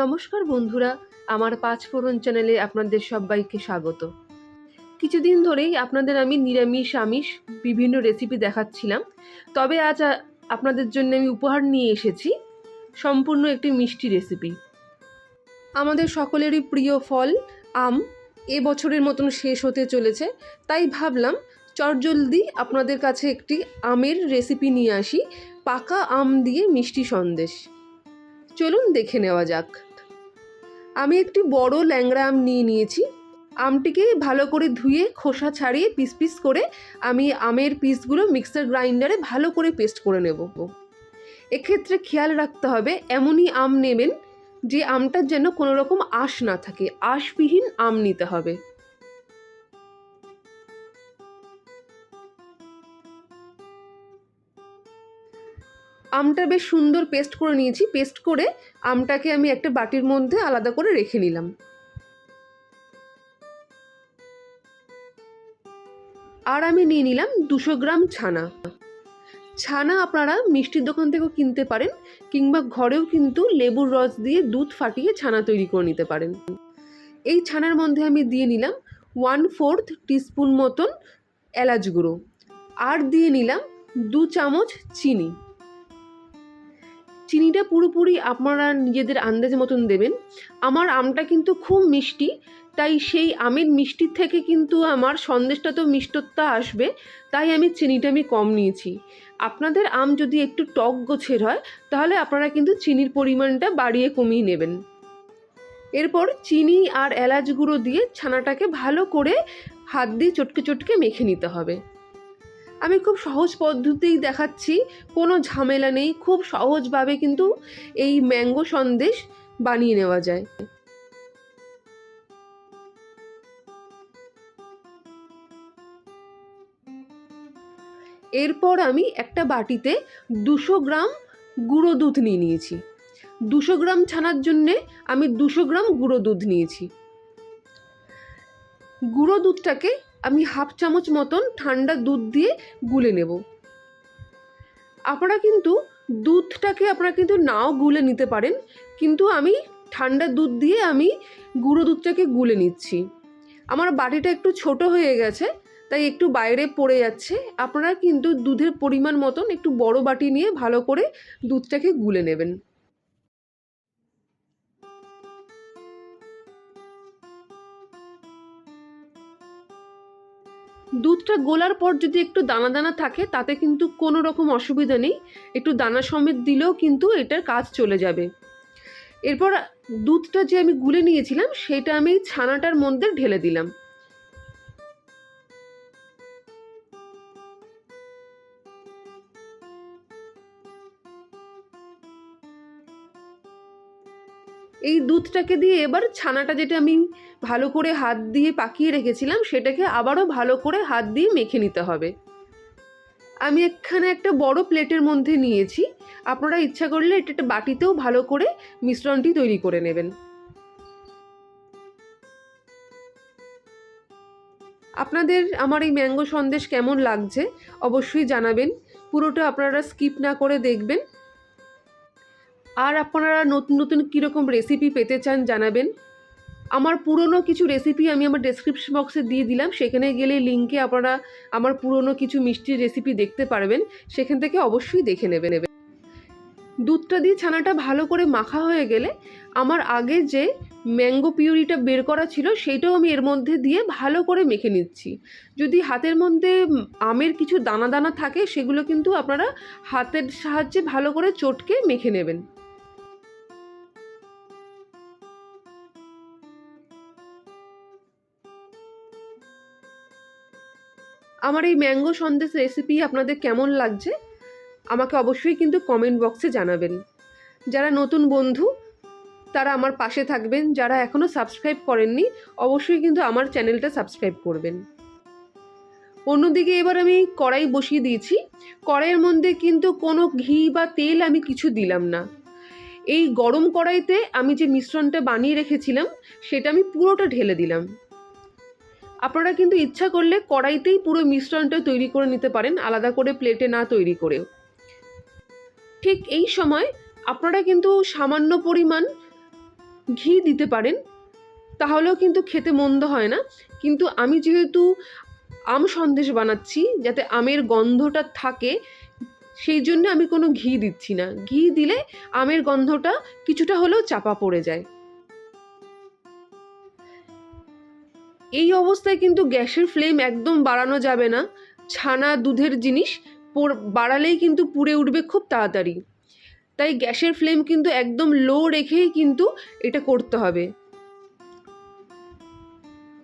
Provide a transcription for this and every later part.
নমস্কার বন্ধুরা, আমার পাঁচ ফোড়ন চ্যানেলে আপনাদের সবাইকে স্বাগত। কিছুদিন ধরেই আপনাদের আমি নিরামিষ, আমিষ বিভিন্ন রেসিপি দেখাচ্ছিলাম, তবে আজ আপনাদের জন্য আমি উপহার নিয়ে এসেছি সম্পূর্ণ একটি মিষ্টি রেসিপি আমাদের সকলেরই প্রিয় ফল, আম এ বছরের মতন শেষ হতে চলেছে, তাই ভাবলাম চটজলদি আপনাদের কাছে একটি আমের রেসিপি নিয়ে আসি, পাকা আম দিয়ে মিষ্টি সন্দেশ। চলুন দেখে নেওয়া যাক। আমি একটি বড় ল্যাংড়া আম নিয়ে নিয়েছি। আমটিকে ভালো করে ধুয়ে খোসা ছাড়িয়ে পিস পিস করে আমি আমের পিসগুলো মিক্সার গ্রাইন্ডারে ভালো করে পেস্ট করে নেব। এক্ষেত্রে খেয়াল রাখতে হবে, এমনই আম নেবেন যে আমটার যেন কোনো রকম আঁশ না থাকে। আঁশবিহীন আম নিতে হবে। আমটা বেশ সুন্দর পেস্ট করে নিয়েছি। পেস্ট করে আমটাকে আমি একটা বাটির মধ্যে আলাদা করে রেখে নিলাম। আর আমি নিয়ে নিলাম দুশো গ্রাম ছানা। ছানা আপনারা মিষ্টির দোকান থেকেও কিনতে পারেন কিংবা ঘরেও কিন্তু লেবুর রস দিয়ে দুধ ফাটিয়ে ছানা তৈরি করে নিতে পারেন। এই ছানার মধ্যে আমি দিয়ে নিলাম ওয়ান ফোর্থ টিস্পুন মতন এলাচ গুঁড়ো। আর দিয়ে নিলাম দু চামচ চিনি। চিনিটা পুরোপুরি আপনারা নিজেদের আন্দাজ মতন দেবেন। আমার আমটা কিন্তু খুব মিষ্টি, তাই সেই আমের মিষ্টির থেকে কিন্তু আমার সন্দেশটা তো মিষ্টতা আসবে, তাই আমি চিনিটা আমি কম নিয়েছি। আপনাদের আম যদি একটু টক গোছের হয়, তাহলে আপনারা কিন্তু চিনির পরিমাণটা বাড়িয়ে কমিয়ে নেবেন। এরপর চিনি আর এলাচ গুঁড়ো দিয়ে ছানাটাকে ভালো করে হাত দিয়ে চটকে চটকে মেখে নিতে হবে। আমি খুব সহজ পদ্ধতিই দেখাচ্ছি, কোনো ঝামেলা নেই, খুব সহজভাবে কিন্তু এই ম্যাঙ্গো সন্দেশ বানিয়ে নেওয়া যায়। এরপর আমি একটা বাটিতে দুশো গ্রাম গুঁড়ো দুধ নিয়ে নিয়েছি। দুশো গ্রাম ছানার জন্যে আমি দুশো গ্রাম গুঁড়ো দুধ নিয়েছি। গুঁড়ো দুধটাকে আমি হাফ চামচ মতন ঠান্ডা দুধ দিয়ে গুলে নেব। আপনারা কিন্তু দুধটাকে আপনারা কিন্তু নাও গুলে নিতে পারেন, কিন্তু আমি ঠান্ডা দুধ দিয়ে আমি গুঁড়ো দুধটাকে গুলে নিচ্ছি। আমার বাটিটা একটু ছোট হয়ে গেছে, তাই একটু বাইরে পড়ে যাচ্ছে। আপনারা কিন্তু দুধের পরিমাণ মতন একটু বড় বাটি নিয়ে ভালো করে দুধটাকে গুলে নেবেন। দুধটা গোলার পর যদি একটু দানা দানা থাকে, তাতে কিন্তু কোনো রকম অসুবিধা নেই। একটু দানা সমেত দিলেও কিন্তু এটার কাজ চলে যাবে। এরপর দুধটা যে আমি গুলে নিয়েছিলাম, সেটা আমি ছানাটার মধ্যে ঢেলে দিলাম। এই দুধটাকে দিয়ে এবার ছানাটা যেটা আমি ভালো করে হাত দিয়ে পাকিয়ে রেখেছিলাম, সেটাকে আবারও ভালো করে হাত দিয়ে মেখে নিতে হবে। আমি এখানে একটা বড় প্লেটের মধ্যে নিয়েছি। আপনারা ইচ্ছা করলে এটা একটা বাটিতেও ভালো করে মিশ্রণটি তৈরি করে নেবেন। আপনাদের আমার এই ম্যাঙ্গো সন্দেশ কেমন লাগছে অবশ্যই জানাবেন। পুরোটা আপনারা স্কিপ না করে দেখবেন। আর আপনারা নতুন নতুন কীরকম রেসিপি পেতে চান জানাবেন। আমার পুরনো কিছু রেসিপি আমি আমার ডেসক্রিপশন বক্সে দিয়ে দিলাম। সেখানে গেলে লিঙ্কে আপনারা আমার পুরনো কিছু মিষ্টির রেসিপি দেখতে পারবেন। সেখান থেকে অবশ্যই দেখে নেবে নেবে দুধটা দিয়ে ছানাটা ভালো করে মাখা হয়ে গেলে আমার আগে যে ম্যাঙ্গো পিউরিটা বের করা ছিল সেইটাও আমি এর মধ্যে দিয়ে ভালো করে মেখে নিচ্ছি। যদি হাতের মধ্যে আমের কিছু দানা দানা থাকে, সেগুলো কিন্তু আপনারা হাতের সাহায্যে ভালো করে চটকে মেখে নেবেন। আমার এই ম্যাঙ্গো সন্দেশ রেসিপি আপনাদের কেমন লাগছে? আমাকে অবশ্যই কিন্তু কমেন্ট বক্সে জানাবেন। যারা নতুন বন্ধু, তারা আমার পাশে থাকবেন। যারা এখনও সাবস্ক্রাইব করেননি, অবশ্যই কিন্তু আমার চ্যানেলটা সাবস্ক্রাইব করবেন। অন্যদিকে এবার আমি কড়াই বসিয়ে দিয়েছি। কড়াইয়ের মধ্যে কিন্তু কোনো ঘি বা তেল আমি কিছু দিলাম না। এই গরম কড়াইতে আমি যে মিশ্রণটা বানিয়ে রেখেছিলাম, সেটা আমি পুরোটা ঢেলে দিলাম। আপনারা কিন্তু ইচ্ছা করলে কড়াইতেই পুরো মিশ্রণটা তৈরি করে নিতে পারেন, আলাদা করে প্লেটে না তৈরি করেও। ঠিক এই সময় আপনারা কিন্তু সামান্য পরিমাণ ঘি দিতে পারেন, তাহলেও কিন্তু খেতে মন্দ হয় না। কিন্তু আমি যেহেতু আম সন্দেশ বানাচ্ছি, যাতে আমের গন্ধটা থাকে, সেই জন্য আমি কোনো ঘি দিচ্ছি না। ঘি দিলে আমের গন্ধটা কিছুটা হলেও চাপা পড়ে যায়। এই অবস্থায় কিন্তু গ্যাসের ফ্লেম একদম বাড়ানো যাবে না। ছানা দুধের জিনিস বাড়ালেই কিন্তু পুড়ে উঠবে খুব তাড়াতাড়ি। তাই গ্যাসের ফ্লেম কিন্তু একদম লো রেখেই কিন্তু এটা করতে হবে।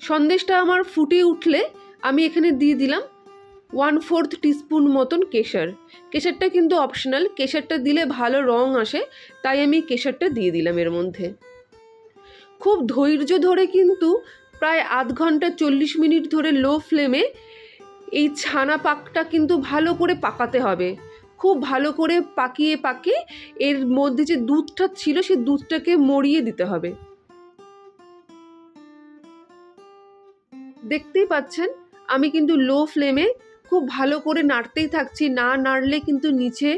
সন্দেশটা আমার ফুটে উঠলে আমি এখানে দিয়ে দিলাম ওয়ান ফোর্থ টিস্পুন মতন কেশার। কেশারটা কিন্তু অপশনাল, কেশারটা দিলে ভালো রং আসে, তাই আমি কেশারটা দিয়ে দিলাম এর মধ্যে। খুব ধৈর্য ধরে কিন্তু প্রায় আধ ঘণ্টা চল্লিশ মিনিট ধরে লো ফ্লেমে এই ছানা পাকটা কিন্তু ভালো করে পাকাতে হবে। খুব ভালো করে পাকিয়ে পাকিয়ে এর মধ্যে যে দুধটা ছিল সেই দুধটাকে মরিয়ে দিতে হবে। দেখতেই পাচ্ছেন, আমি কিন্তু লো ফ্লেমে খুব ভালো করে নাড়তেই থাকছি। না নাড়লে কিন্তু নিচে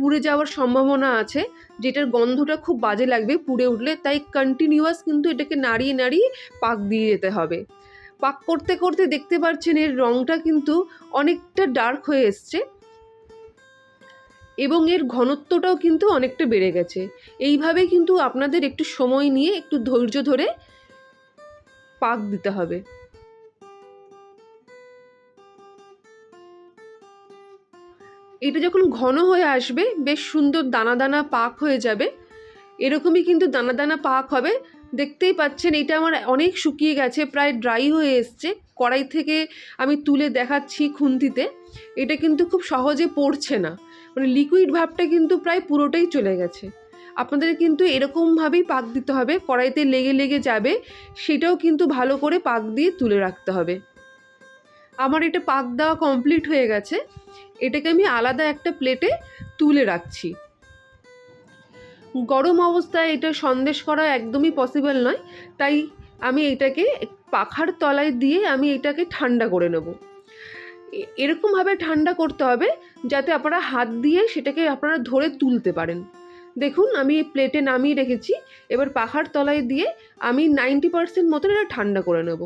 পুড়ে যাওয়ার সম্ভাবনা আছে, যেটার গন্ধটা খুব বাজে লাগবে পুড়ে উঠলে, তাই কন্টিনিউয়াস কিন্তু এটাকে নাড়িয়ে নাড়িয়ে পাক দিয়ে যেতে হবে। পাক করতে করতে দেখতে পাচ্ছেন এর রঙটা কিন্তু অনেকটা ডার্ক হয়ে এসছে এবং এর ঘনত্বটাও কিন্তু অনেকটা বেড়ে গেছে। এইভাবে কিন্তু আপনাদের একটু সময় নিয়ে একটু ধৈর্য ধরে পাক দিতে হবে। এটা যখন ঘন হয়ে আসবে, বেশ সুন্দর দানা দানা পাক হয়ে যাবে। এরকমই কিন্তু দানা দানা পাক হবে। দেখতেই পাচ্ছেন, এটা আমার অনেক শুকিয়ে গেছে, প্রায় ড্রাই হয়ে এসছে। কড়াই থেকে আমি তুলে দেখাচ্ছি খুন্তিতে। এটা কিন্তু খুব সহজে পড়ছে না। মানে লিকুইড ভাবটা কিন্তু প্রায় পুরোটাই চলে গেছে। আপনাদের কিন্তু এরকমভাবেই পাক দিতে হবে। কড়াইতে লেগে লেগে যাবে, সেটাও কিন্তু ভালো করে পাক দিয়ে তুলে রাখতে হবে। আমার এটা পাক দেওয়া কমপ্লিট হয়ে গেছে। এটাকে আমি আলাদা একটা প্লেটে তুলে রাখছি। গরম অবস্থায় এটা সন্দেশ করা একদমই পসিবল নয়। তাই আমি এটাকে পাখার তলায় দিয়ে আমি এটাকে ঠান্ডা করে নেব। এরকমভাবে ঠান্ডা করতে হবে যাতে আপনারা হাত দিয়ে সেটাকে আপনারা ধরে তুলতে পারেন। দেখুন, আমি প্লেটে নামিয়ে রেখেছি। এবার পাখার তলায় দিয়ে আমি নাইনটি পার্সেন্ট মতন এটা ঠান্ডা করে নেব।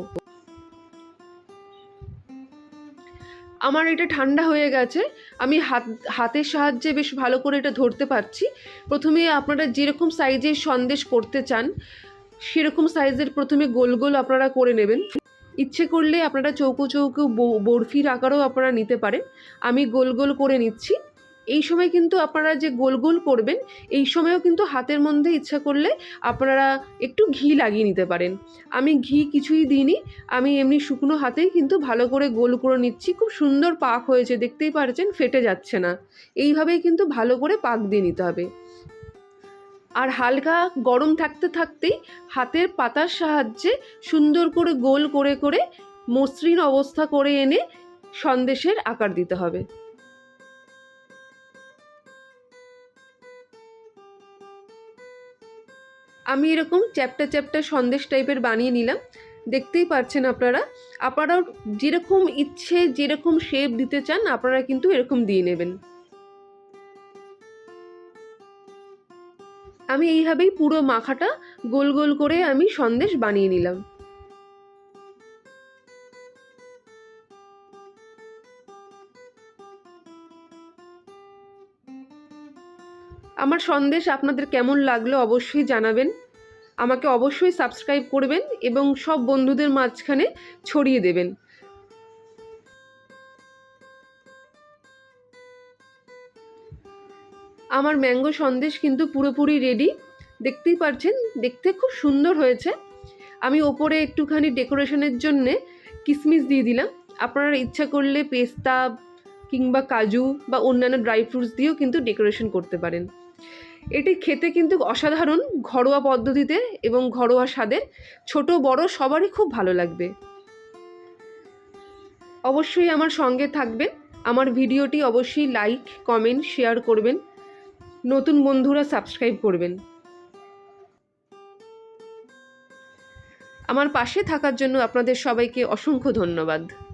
আমার এটা ঠান্ডা হয়ে গেছে। আমি হাত, হাতের সাহায্যে বেশ ভালো করে এটা ধরতে পারছি। প্রথমে আপনারা যেরকম সাইজের সন্দেশ করতে চান, সেরকম সাইজের প্রথমে গোল গোল আপনারা করে নেবেন। ইচ্ছে করলে আপনারা চৌকো চৌকো বরফির আকারও আপনারা নিতে পারেন। আমি গোল গোল করে নিচ্ছি। এই সময় কিন্তু আপনারা যে গোল গোল করবেন, এই সময়ও কিন্তু হাতের মধ্যে ইচ্ছা করলে আপনারা একটু ঘি লাগিয়ে নিতে পারেন। আমি ঘি কিছুই দিইনি, আমি এমনি শুকনো হাতেই কিন্তু ভালো করে গোল করে নিচ্ছি, খুব সুন্দর পাক হয়েছে, দেখতেই পারছেন ফেটে যাচ্ছে না। এইভাবেই কিন্তু ভালো করে পাক দিয়ে নিতে হবে। আর হালকা গরম থাকতে থাকতেই হাতের পাতার সাহায্যে সুন্দর করে গোল করে করে মসৃণ অবস্থা করে এনে সন্দেশের আকার দিতে হবে। আমি এরকম চ্যাপ্টার চ্যাপ্টার সন্দেশ টাইপের বানিয়ে নিলাম। দেখতেই পারছেন আপনারা। আপনারাও যেরকম ইচ্ছে, যেরকম শেপ দিতে চান, আপনারা কিন্তু এরকম দিয়ে নেবেন। আমি এইভাবেই পুরো মাখাটা গোল গোল করে আমি সন্দেশ বানিয়ে নিলাম। আমার সন্দেশ আপনাদের কেমন লাগল অবশ্যই জানাবেন। আমাকে অবশ্যই সাবস্ক্রাইব করবেন এবং সব বন্ধুদের মাঝখানে ছড়িয়ে দেবেন। আমার ম্যাঙ্গো সন্দেশ কিন্তু পুরোপুরি রেডি। দেখতেই পারছেন, দেখতে খুব সুন্দর হয়েছে। আমি ওপরে একটুখানি ডেকোরেশনের জন্যে কিসমিস দিয়ে দিলাম। আপনারা ইচ্ছা করলে পেস্তা কিংবা কাজু বা অন্যান্য ড্রাই ফ্রুটস দিয়েও কিন্তু ডেকোরেশন করতে পারেন। এটি খেতে কিন্তু অসাধারণ ঘরোয়া পদ্ধতিতে এবং ঘরোয়া স্বাদের। ছোট, বড় সবারই খুব ভালো লাগবে। অবশ্যই আমার সঙ্গে থাকবেন। আমার ভিডিওটি অবশ্যই লাইক কমেন্ট শেয়ার করবেন। নতুন বন্ধুরা সাবস্ক্রাইব করবেন। আমার পাশে থাকার জন্য আপনাদের সবাইকে অসংখ্য ধন্যবাদ।